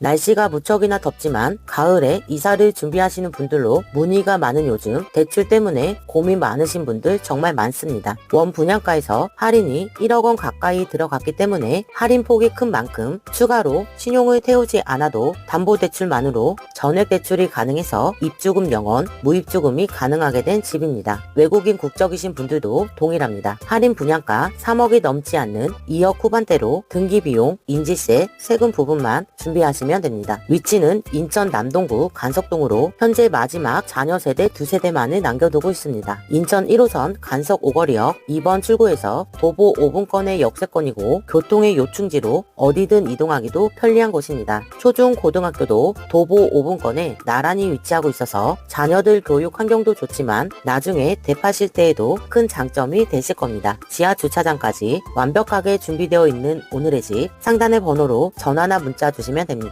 날씨가 무척이나 덥지만 가을에 이사를 준비하시는 분들로 문의가 많은 요즘 대출 때문에 고민 많으신 분들 정말 많습니다. 원 분양가에서 할인이 1억 원 가까이 들어갔기 때문에 할인 폭이 큰 만큼 추가로 신용을 태우지 않아도 담보대출만으로 전액 대출이 가능해서 입주금 0원, 무입주금이 가능하게 된 집입니다. 외국인 국적이신 분들도 동일합니다. 할인 분양가 3억이 넘지 않는 2억 후반대로 등기비용, 인지세, 세금 부분만 준비하시면 됩니다. 위치는 인천 남동구 간석동으로 현재 마지막 자녀 세대 두 세대만을 남겨두고 있습니다. 인천 1호선 간석 오거리역 2번 출구에서 도보 5분권의 역세권이고 교통의 요충지로 어디든 이동하기도 편리한 곳입니다. 초중 고등학교도 도보 5 분권에 나란히 위치하고 있어서 자녀들 교육 환경도 좋지만 나중에 대파실 때에도 큰 장점이 되실 겁니다. 지하 주차장까지 완벽하게 준비되어 있는 오늘의 집 상단의 번호로 전화나 문자 주시면 됩니다.